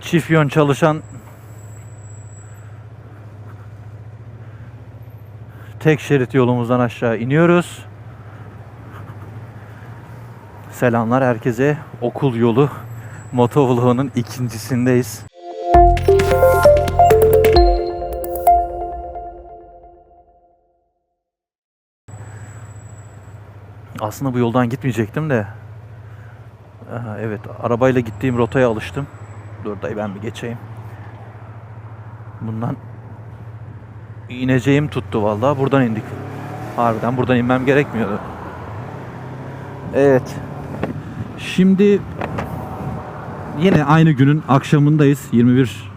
çift yön çalışan tek şerit yolumuzdan aşağı iniyoruz. Selamlar herkese. Okul yolu motovlog'unun ikincisindeyiz. Aslında bu yoldan gitmeyecektim de. Evet, arabayla gittiğim rotaya alıştım. Dur dayı ben bir geçeyim. Bundan ineceğim tuttu vallahi. Buradan indik. Harbiden buradan inmem gerekmiyordu. Evet. Şimdi yine aynı günün akşamındayız. 21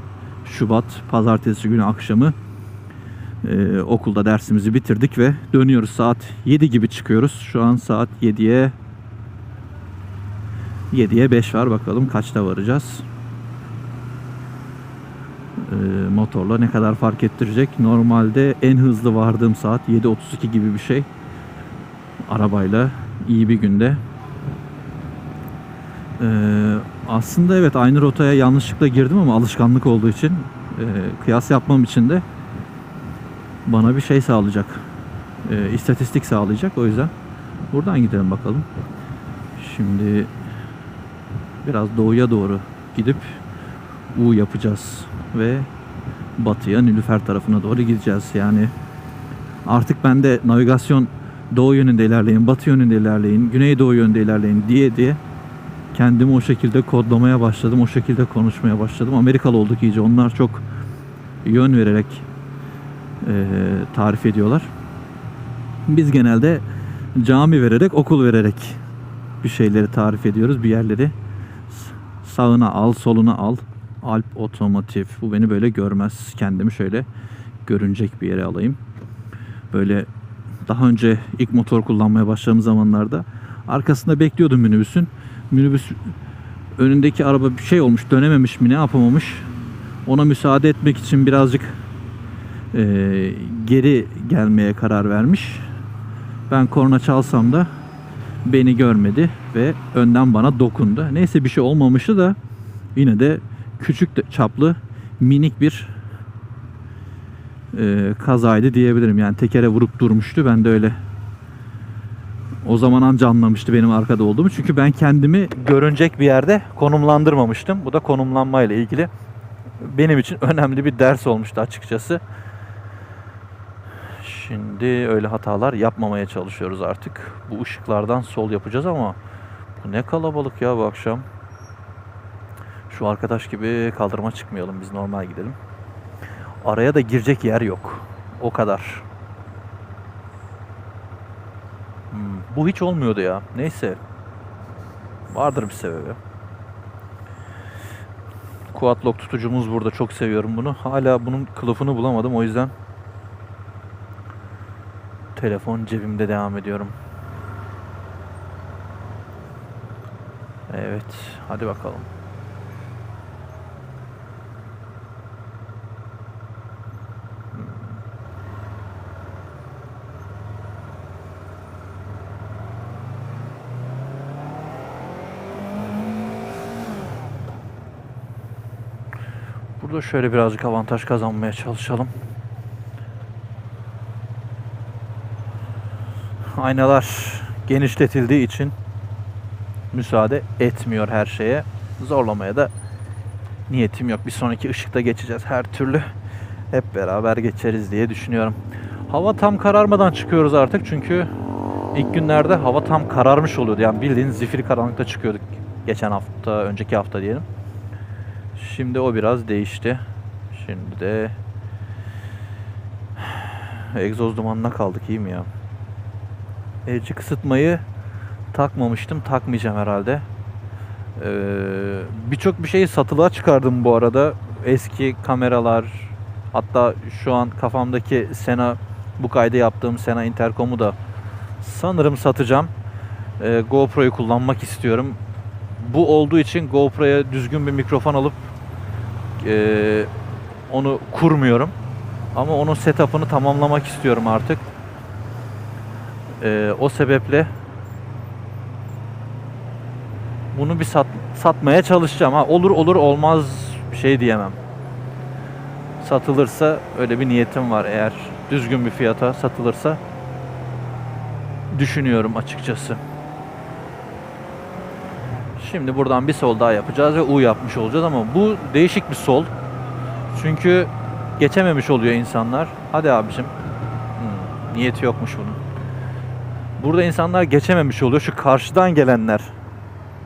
Şubat pazartesi günü akşamı. Ee, okulda dersimizi bitirdik ve dönüyoruz. Saat 7 gibi çıkıyoruz. Şu an saat 7'ye 7'ye 5 var. Bakalım kaçta varacağız. Ee, motorla ne kadar fark ettirecek. Normalde en hızlı vardığım saat 7.32 gibi bir şey. Arabayla iyi bir günde. Ee, aslında evet aynı rotaya yanlışlıkla girdim ama alışkanlık olduğu için e, kıyas yapmam için de bana bir şey sağlayacak. E, istatistik sağlayacak. O yüzden buradan gidelim bakalım. Şimdi biraz doğuya doğru gidip U yapacağız ve batıya Nilüfer tarafına doğru gideceğiz. Yani artık ben de navigasyon doğu yönünde ilerleyin, batı yönünde ilerleyin, güneydoğu yönünde ilerleyin diye diye kendimi o şekilde kodlamaya başladım. O şekilde konuşmaya başladım. Amerikalı olduk iyice. Onlar çok yön vererek e, tarif ediyorlar. Biz genelde cami vererek, okul vererek bir şeyleri tarif ediyoruz. Bir yerleri sağına al, soluna al. Alp otomotiv. Bu beni böyle görmez. Kendimi şöyle görünecek bir yere alayım. Böyle daha önce ilk motor kullanmaya başladığım zamanlarda arkasında bekliyordum minibüsün. Minibüs önündeki araba bir şey olmuş, dönememiş mi ne yapamamış. Ona müsaade etmek için birazcık e, geri gelmeye karar vermiş. Ben korna çalsam da beni görmedi ve önden bana dokundu. Neyse bir şey olmamıştı da yine de küçük çaplı minik bir e, kazaydı diyebilirim. Yani tekere vurup durmuştu. Ben de öyle o zaman anca anlamıştı benim arkada olduğumu. Çünkü ben kendimi görünecek bir yerde konumlandırmamıştım. Bu da konumlanmayla ilgili benim için önemli bir ders olmuştu açıkçası. Şimdi öyle hatalar yapmamaya çalışıyoruz artık. Bu ışıklardan sol yapacağız ama bu ne kalabalık ya bu akşam. Şu arkadaş gibi kaldırıma çıkmayalım biz normal gidelim. Araya da girecek yer yok. O kadar. Hmm, bu hiç olmuyordu ya. Neyse. Vardır bir sebebi. Quad lock tutucumuz burada. Çok seviyorum bunu. Hala bunun kılıfını bulamadım. O yüzden telefon cebimde devam ediyorum. Evet. Hadi bakalım. Burada şöyle birazcık avantaj kazanmaya çalışalım. Aynalar genişletildiği için müsaade etmiyor her şeye. Zorlamaya da niyetim yok. Bir sonraki ışıkta geçeceğiz her türlü. Hep beraber geçeriz diye düşünüyorum. Hava tam kararmadan çıkıyoruz artık çünkü ilk günlerde hava tam kararmış oluyordu. Yani bildiğin zifiri karanlıkta çıkıyorduk geçen hafta, önceki hafta diyelim. Şimdi o biraz değişti. Şimdi de egzoz dumanına kaldık iyi mi ya? Elci kısıtmayı takmamıştım. Takmayacağım herhalde. Ee, Birçok bir şeyi satılığa çıkardım bu arada. Eski kameralar hatta şu an kafamdaki Sena bu kaydı yaptığım Sena Intercom'u da sanırım satacağım. Ee, GoPro'yu kullanmak istiyorum. Bu olduğu için GoPro'ya düzgün bir mikrofon alıp e, onu kurmuyorum. Ama onun setup'ını tamamlamak istiyorum artık. E, o sebeple bunu bir sat, satmaya çalışacağım. Ha, olur olur olmaz şey diyemem. Satılırsa öyle bir niyetim var eğer düzgün bir fiyata satılırsa düşünüyorum açıkçası. Şimdi buradan bir sol daha yapacağız ve U yapmış olacağız ama bu değişik bir sol. Çünkü geçememiş oluyor insanlar. Hadi abicim. Hmm, niyeti yokmuş bunun. Burada insanlar geçememiş oluyor. Şu karşıdan gelenler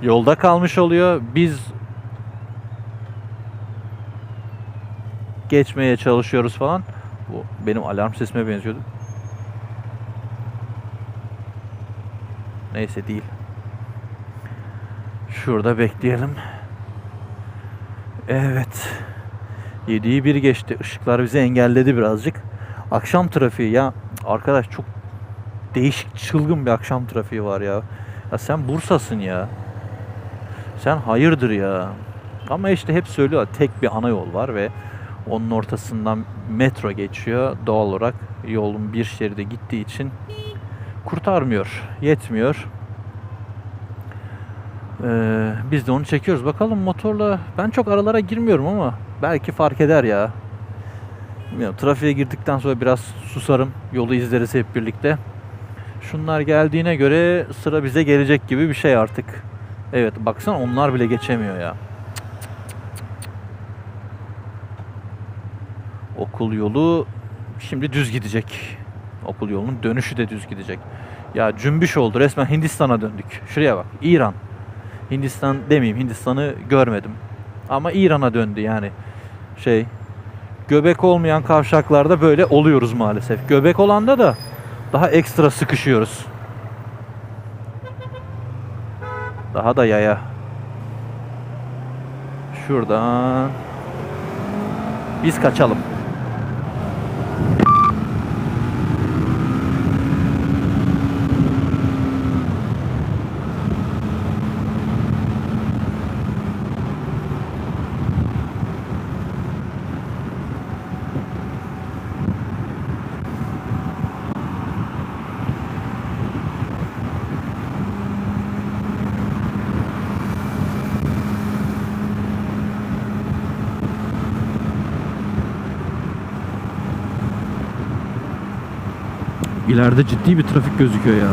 yolda kalmış oluyor. Biz geçmeye çalışıyoruz falan. Bu benim alarm sesime benziyordu. Neyse değil. Şurada bekleyelim. Evet. 7'yi bir geçti. Işıklar bizi engelledi birazcık. Akşam trafiği ya arkadaş çok değişik çılgın bir akşam trafiği var ya. Ya sen Bursa'sın ya. Sen hayırdır ya. Ama işte hep söylüyorlar tek bir ana yol var ve onun ortasından metro geçiyor. Doğal olarak yolun bir şeride gittiği için kurtarmıyor, yetmiyor. Ee, biz de onu çekiyoruz. Bakalım motorla ben çok aralara girmiyorum ama belki fark eder ya. Bilmiyorum, trafiğe girdikten sonra biraz susarım. Yolu izleriz hep birlikte. Şunlar geldiğine göre sıra bize gelecek gibi bir şey artık. Evet baksana onlar bile geçemiyor ya. Okul yolu şimdi düz gidecek. Okul yolunun dönüşü de düz gidecek. Ya cümbüş oldu resmen Hindistan'a döndük. Şuraya bak İran. Hindistan demeyeyim Hindistan'ı görmedim. Ama İran'a döndü yani. Şey göbek olmayan kavşaklarda böyle oluyoruz maalesef. Göbek olanda da daha ekstra sıkışıyoruz. Daha da yaya. Şuradan biz kaçalım. İleride ciddi bir trafik gözüküyor ya.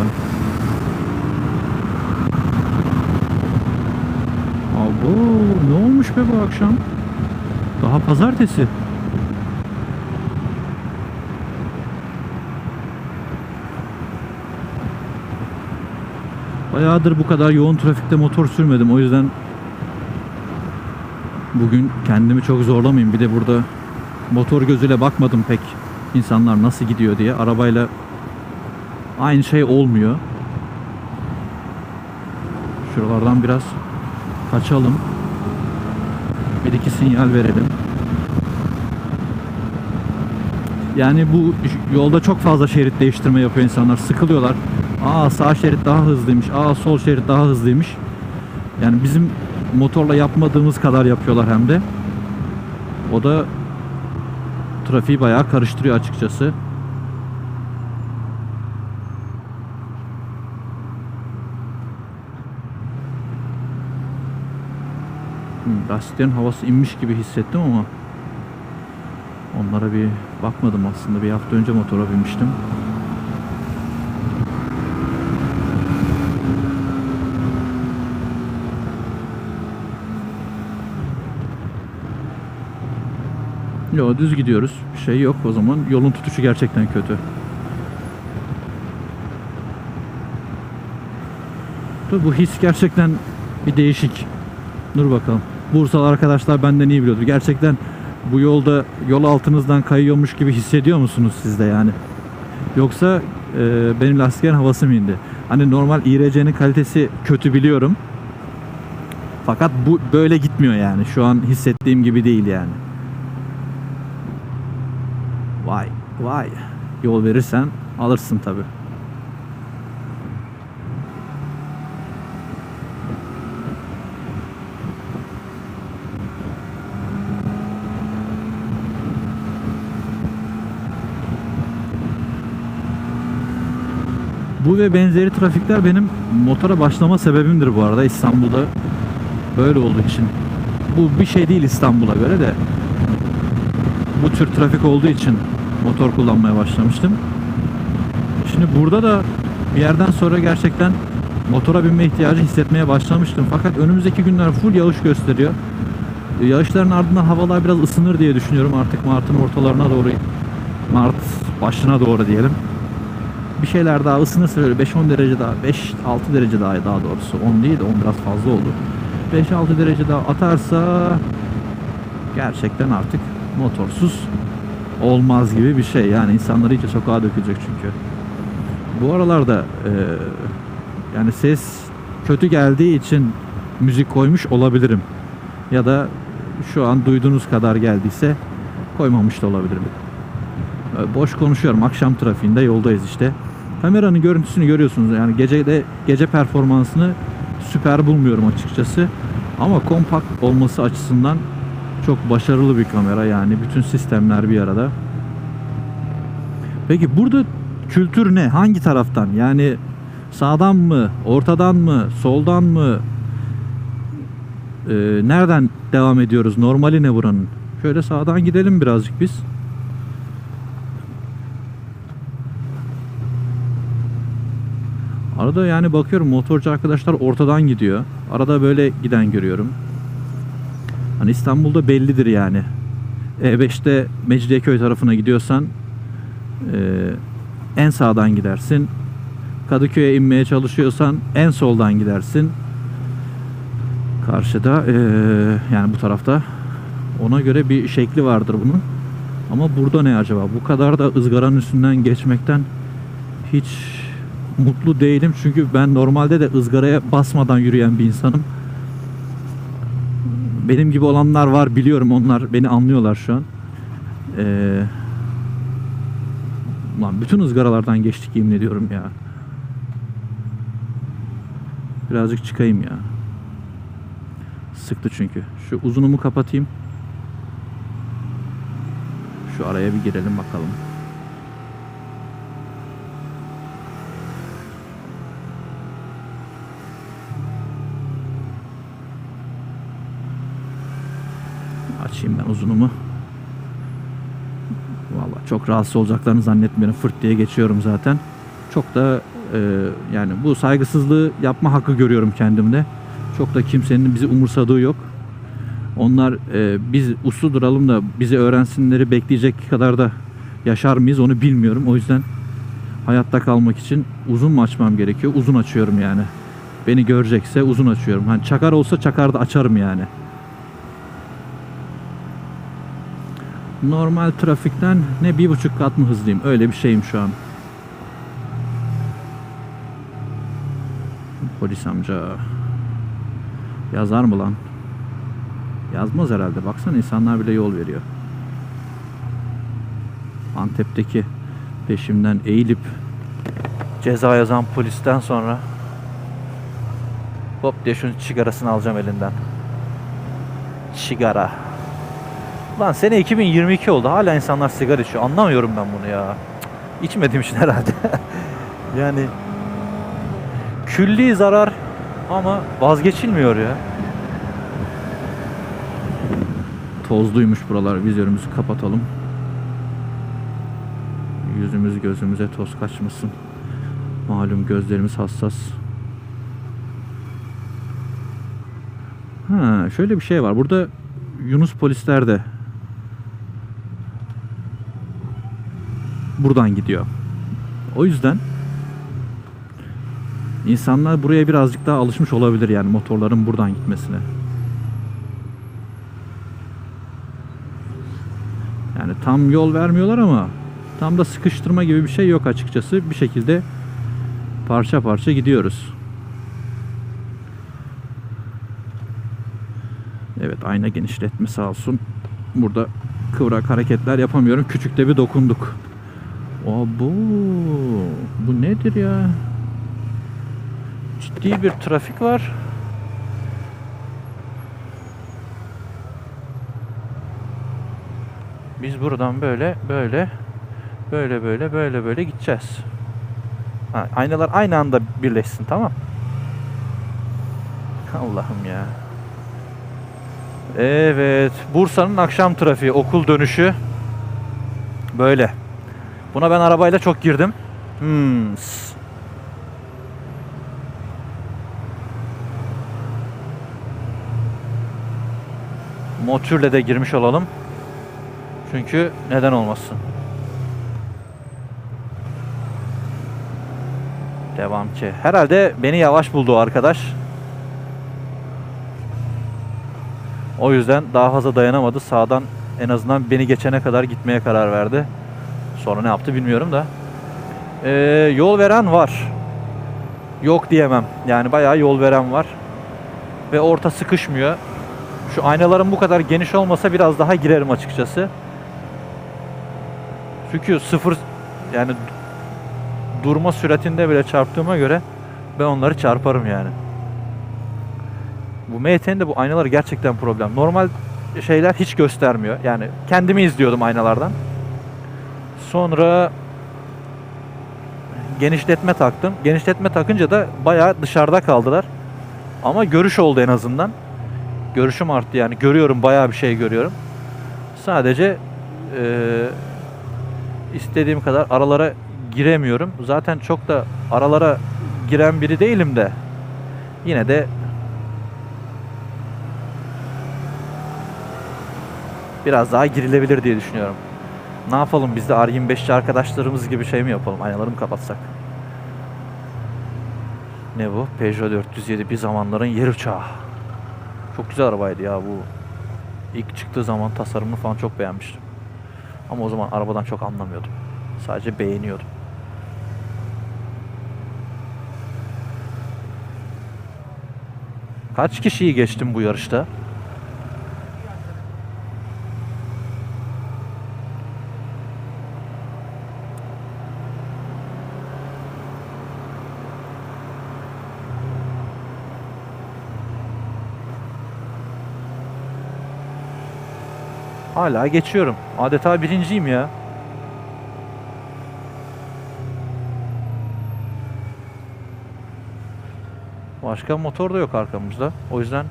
Abo ne olmuş be bu akşam? Daha pazartesi. Bayağıdır bu kadar yoğun trafikte motor sürmedim. O yüzden bugün kendimi çok zorlamayayım. Bir de burada motor gözüyle bakmadım pek insanlar nasıl gidiyor diye. Arabayla aynı şey olmuyor. Şuralardan biraz kaçalım. Bir iki sinyal verelim. Yani bu yolda çok fazla şerit değiştirme yapıyor insanlar. Sıkılıyorlar. Aa sağ şerit daha hızlıymış. Aa sol şerit daha hızlıymış. Yani bizim motorla yapmadığımız kadar yapıyorlar hem de. O da trafiği bayağı karıştırıyor açıkçası. Lastiklerin havası inmiş gibi hissettim ama onlara bir bakmadım aslında. Bir hafta önce motora binmiştim. Yo düz gidiyoruz. Bir şey yok o zaman. Yolun tutuşu gerçekten kötü. Bu his gerçekten bir değişik. Dur bakalım. Bursalı arkadaşlar benden iyi biliyordur. Gerçekten bu yolda yol altınızdan kayıyormuş gibi hissediyor musunuz siz de yani? Yoksa e, benim lastiklerin havası mı indi? Hani normal İRC'nin kalitesi kötü biliyorum. Fakat bu böyle gitmiyor yani. Şu an hissettiğim gibi değil yani. Vay vay. Yol verirsen alırsın tabi. Bu ve benzeri trafikler benim motora başlama sebebimdir bu arada İstanbul'da böyle olduğu için. bu bir şey değil İstanbul'a göre de bu tür trafik olduğu için motor kullanmaya başlamıştım. Şimdi burada da bir yerden sonra gerçekten motora binme ihtiyacı hissetmeye başlamıştım. Fakat önümüzdeki günler full yağış gösteriyor. Yağışların ardından havalar biraz ısınır diye düşünüyorum artık Mart'ın ortalarına doğru Mart başına doğru diyelim. Bir şeyler daha ısınırsa böyle 5-10 derece daha 5-6 derece daha daha doğrusu 10 değil de 10 biraz fazla oldu. 5-6 derece daha atarsa gerçekten artık motorsuz olmaz gibi bir şey. Yani insanlar iyice sokağa dökülecek çünkü. Bu aralarda e, yani ses kötü geldiği için müzik koymuş olabilirim. Ya da şu an duyduğunuz kadar geldiyse koymamış da olabilirim. E, Boş konuşuyorum. Akşam trafiğinde yoldayız işte. Kameranın görüntüsünü görüyorsunuz. Yani gecede gece performansını süper bulmuyorum açıkçası. Ama kompakt olması açısından çok başarılı bir kamera yani bütün sistemler bir arada. Peki burada kültür ne? Hangi taraftan? Yani sağdan mı, ortadan mı, soldan mı? Ee, nereden devam ediyoruz? Normali ne buranın? Şöyle sağdan gidelim birazcık biz. Arada yani bakıyorum motorcu arkadaşlar ortadan gidiyor. Arada böyle giden görüyorum. Hani İstanbul'da bellidir yani. E5'te Mecidiyeköy tarafına gidiyorsan e, en sağdan gidersin. Kadıköy'e inmeye çalışıyorsan en soldan gidersin. Karşıda e, yani bu tarafta ona göre bir şekli vardır bunun. Ama burada ne acaba? Bu kadar da ızgaranın üstünden geçmekten hiç mutlu değilim. Çünkü ben normalde de ızgaraya basmadan yürüyen bir insanım. Benim gibi olanlar var biliyorum. Onlar beni anlıyorlar şu an. Ee, Ulan bütün ızgaralardan geçtik yemin ediyorum ya. Birazcık çıkayım ya. Sıktı çünkü. Şu uzunumu kapatayım. Şu araya bir girelim bakalım. Açayım ben uzunumu. Valla çok rahatsız olacaklarını zannetmiyorum. Fırt diye geçiyorum zaten. Çok da e, yani bu saygısızlığı yapma hakkı görüyorum kendimde. Çok da kimsenin bizi umursadığı yok. Onlar e, biz uslu duralım da bizi öğrensinleri bekleyecek kadar da yaşar mıyız onu bilmiyorum. O yüzden hayatta kalmak için uzun mu açmam gerekiyor? Uzun açıyorum yani. Beni görecekse uzun açıyorum. Hani çakar olsa çakar da açarım yani. Normal trafikten ne bir buçuk kat mı hızlıyım? Öyle bir şeyim şu an. Polis amca. Yazar mı lan? Yazmaz herhalde. Baksana insanlar bile yol veriyor. Antep'teki peşimden eğilip ceza yazan polisten sonra hop diye şunun sigarasını alacağım elinden. Sigara. Lan sene 2022 oldu. Hala insanlar sigara içiyor. Anlamıyorum ben bunu ya. Cık, İçmediğim için herhalde. yani külli zarar ama vazgeçilmiyor ya. Tozluymuş buralar. Vizörümüzü kapatalım. Yüzümüz gözümüze toz kaçmasın. Malum gözlerimiz hassas. Ha, şöyle bir şey var. Burada Yunus polisler de buradan gidiyor. O yüzden insanlar buraya birazcık daha alışmış olabilir yani motorların buradan gitmesine. Yani tam yol vermiyorlar ama tam da sıkıştırma gibi bir şey yok açıkçası. Bir şekilde parça parça gidiyoruz. Evet ayna genişletme sağ olsun. Burada kıvrak hareketler yapamıyorum. Küçükte bir dokunduk. Abo, bu nedir ya? Ciddi bir trafik var. Biz buradan böyle böyle böyle böyle böyle böyle gideceğiz. Ha, aynalar aynı anda birleşsin tamam. Allah'ım ya. Evet, Bursa'nın akşam trafiği, okul dönüşü böyle. Buna ben arabayla çok girdim. Hmm. Motürle de girmiş olalım. Çünkü neden olmasın. Devam ki. Herhalde beni yavaş buldu arkadaş. O yüzden daha fazla dayanamadı. Sağdan en azından beni geçene kadar gitmeye karar verdi. Sonra ne yaptı bilmiyorum da. Ee, yol veren var. Yok diyemem. Yani bayağı yol veren var. Ve orta sıkışmıyor. Şu aynaların bu kadar geniş olmasa biraz daha girerim açıkçası. Çünkü sıfır yani durma süratinde bile çarptığıma göre ben onları çarparım yani. Bu MT'nin de bu aynaları gerçekten problem. Normal şeyler hiç göstermiyor. Yani kendimi izliyordum aynalardan. Sonra genişletme taktım. Genişletme takınca da bayağı dışarıda kaldılar. Ama görüş oldu en azından. Görüşüm arttı yani. Görüyorum bayağı bir şey görüyorum. Sadece eee, istediğim kadar aralara giremiyorum. Zaten çok da aralara giren biri değilim de yine de biraz daha girilebilir diye düşünüyorum. Ne yapalım biz de R25'ci arkadaşlarımız gibi şey mi yapalım? Aynaları mı kapatsak? Ne bu? Peugeot 407 bir zamanların yer uçağı. Çok güzel arabaydı ya bu. İlk çıktığı zaman tasarımını falan çok beğenmiştim. Ama o zaman arabadan çok anlamıyordum. Sadece beğeniyordum. Kaç kişiyi geçtim bu yarışta? Hala geçiyorum. Adeta birinciyim ya. Başka motor da yok arkamızda. O yüzden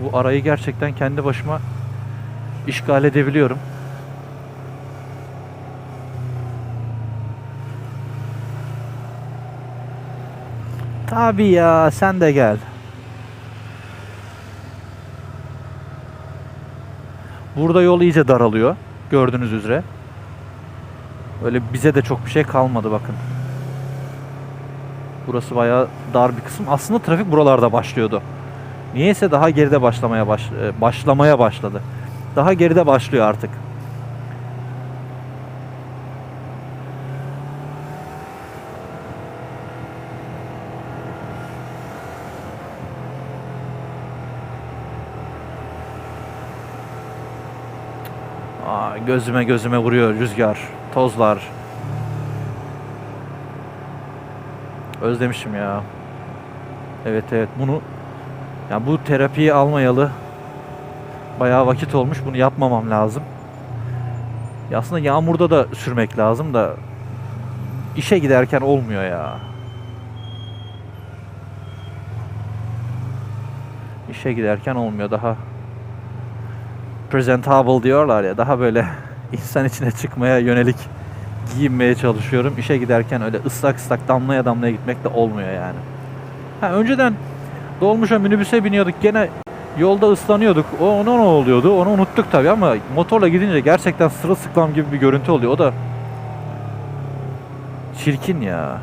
bu arayı gerçekten kendi başıma işgal edebiliyorum. Tabii ya sen de gel. Burada yol iyice daralıyor. Gördüğünüz üzere. Öyle bize de çok bir şey kalmadı bakın. Burası bayağı dar bir kısım. Aslında trafik buralarda başlıyordu. Niyeyse daha geride başlamaya baş, e, başlamaya başladı. Daha geride başlıyor artık. Aa, gözüme gözüme vuruyor rüzgar, tozlar. Özlemişim ya. Evet evet bunu ya bu terapiyi almayalı bayağı vakit olmuş. Bunu yapmamam lazım. Ya aslında yağmurda da sürmek lazım da işe giderken olmuyor ya. İşe giderken olmuyor daha presentable diyorlar ya daha böyle insan içine çıkmaya yönelik giyinmeye çalışıyorum. İşe giderken öyle ıslak ıslak damlaya damlaya gitmek de olmuyor yani. Ha, önceden dolmuşa minibüse biniyorduk gene yolda ıslanıyorduk. O ona ne oluyordu? Onu unuttuk tabii ama motorla gidince gerçekten sırılsıklam gibi bir görüntü oluyor. O da çirkin ya.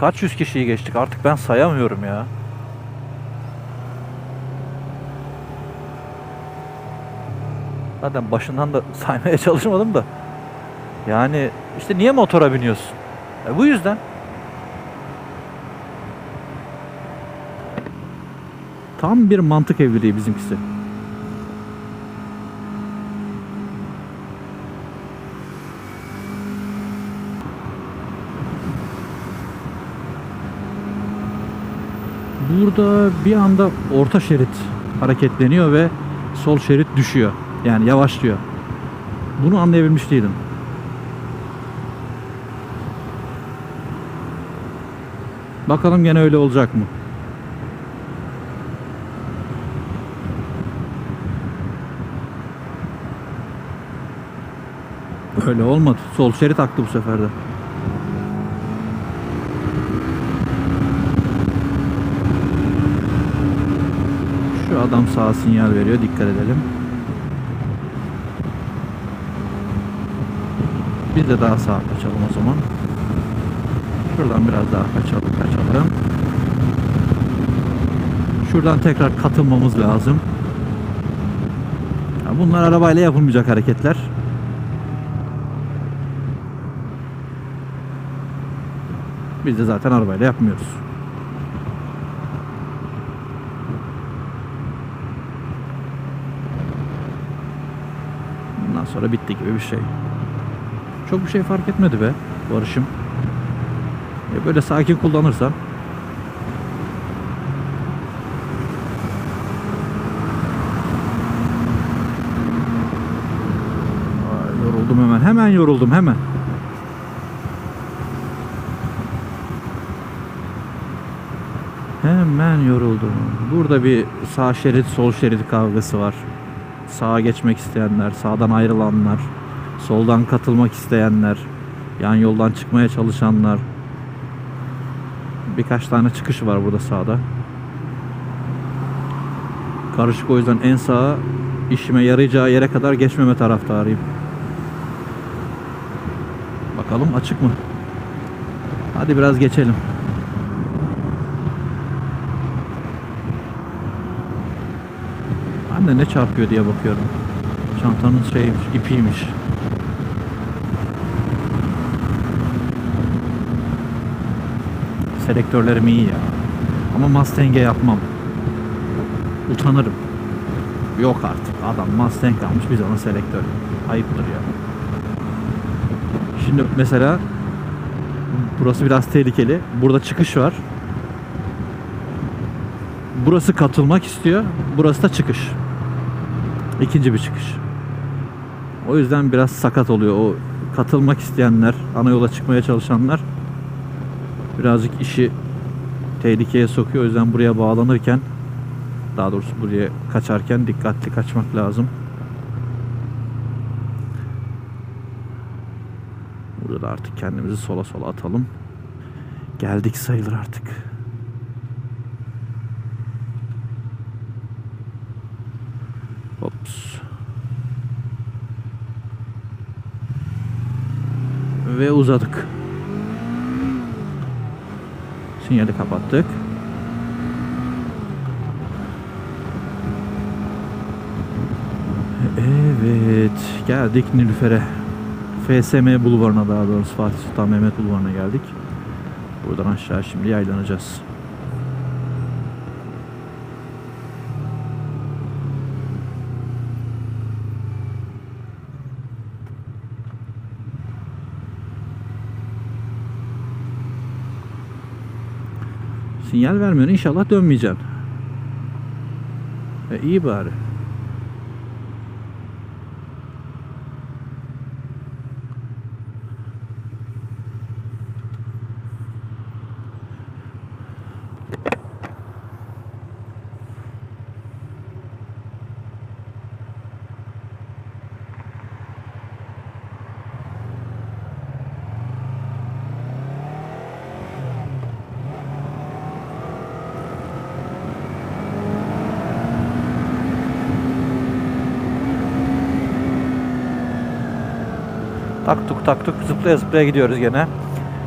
Kaç yüz kişiyi geçtik artık ben sayamıyorum ya. Zaten başından da saymaya çalışmadım da. Yani işte niye motora biniyorsun? E bu yüzden. Tam bir mantık evliliği bizimkisi. burada bir anda orta şerit hareketleniyor ve sol şerit düşüyor. Yani yavaşlıyor. Bunu anlayabilmiş değilim. Bakalım gene öyle olacak mı? Öyle olmadı. Sol şerit aktı bu seferde. Adam sağ sinyal veriyor. Dikkat edelim. Biz de daha sağa kaçalım o zaman. Şuradan biraz daha kaçalım kaçalım. Şuradan tekrar katılmamız lazım. Ya bunlar arabayla yapılmayacak hareketler. Biz de zaten arabayla yapmıyoruz. Bundan sonra bitti gibi bir şey. Çok bir şey fark etmedi be Barış'ım. Ya böyle sakin kullanırsan yoruldum hemen. Hemen yoruldum hemen. Hemen yoruldum. Burada bir sağ şerit sol şerit kavgası var. Sağa geçmek isteyenler, sağdan ayrılanlar, soldan katılmak isteyenler, yan yoldan çıkmaya çalışanlar. Birkaç tane çıkış var burada sağda. Karışık o yüzden en sağa işime yarayacağı yere kadar geçmeme taraftarıyım. Bakalım açık mı? Hadi biraz geçelim. Ben de ne çarpıyor diye bakıyorum. Çantanın şeymiş, ipiymiş. Selektörlerim iyi ya. Ama Mustang'e yapmam. Utanırım. Yok artık. Adam Mustang almış biz ona selektör. Ayıptır ya. Şimdi mesela burası biraz tehlikeli. Burada çıkış var. Burası katılmak istiyor. Burası da çıkış. İkinci bir çıkış. O yüzden biraz sakat oluyor. O katılmak isteyenler, ana yola çıkmaya çalışanlar birazcık işi tehlikeye sokuyor. O yüzden buraya bağlanırken daha doğrusu buraya kaçarken dikkatli kaçmak lazım. Burada da artık kendimizi sola sola atalım. Geldik sayılır artık. Ve uzadık. Sinyali kapattık. Evet, geldik Nilüfer'e. FSM Bulvarı'na daha doğrusu Fatih Sultan Mehmet Bulvarı'na geldik. Buradan aşağı şimdi yaylanacağız. Sinyal vermiyor. İnşallah dönmeyeceksin. E, iyi bari. Tak tuk zıplaya zıplaya gidiyoruz gene.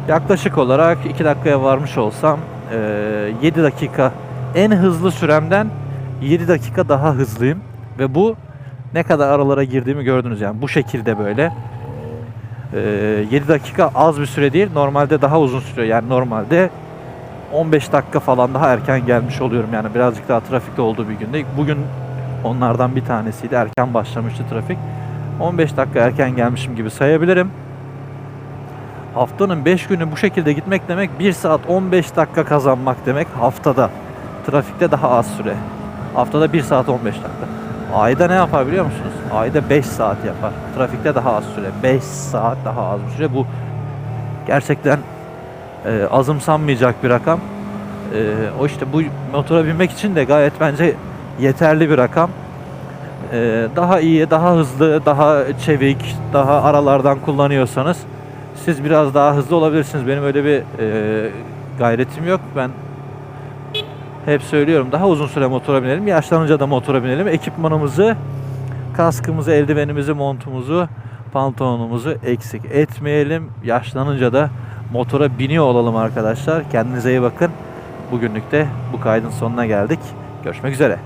Yaklaşık olarak 2 dakikaya varmış olsam eee, 7 dakika en hızlı süremden 7 dakika daha hızlıyım. Ve bu ne kadar aralara girdiğimi gördünüz yani bu şekilde böyle. Eee 7 dakika az bir süre değil normalde daha uzun sürüyor yani normalde 15 dakika falan daha erken gelmiş oluyorum yani birazcık daha trafikte olduğu bir günde. Bugün onlardan bir tanesiydi erken başlamıştı trafik. 15 dakika erken gelmişim gibi sayabilirim. Haftanın 5 günü bu şekilde gitmek demek 1 saat 15 dakika kazanmak demek haftada. Trafikte daha az süre. Haftada 1 saat 15 dakika. Ayda ne yapar biliyor musunuz? Ayda 5 saat yapar. Trafikte daha az süre. 5 saat daha az bir süre. Bu gerçekten e, azımsanmayacak bir rakam. E, o işte bu motora binmek için de gayet bence yeterli bir rakam. E, daha iyi, daha hızlı, daha çevik, daha aralardan kullanıyorsanız siz biraz daha hızlı olabilirsiniz. Benim öyle bir e, gayretim yok. Ben hep söylüyorum daha uzun süre motora binelim. Yaşlanınca da motora binelim. Ekipmanımızı, kaskımızı, eldivenimizi, montumuzu, pantolonumuzu eksik etmeyelim. Yaşlanınca da motora biniyor olalım arkadaşlar. Kendinize iyi bakın. Bugünlük de bu kaydın sonuna geldik. Görüşmek üzere.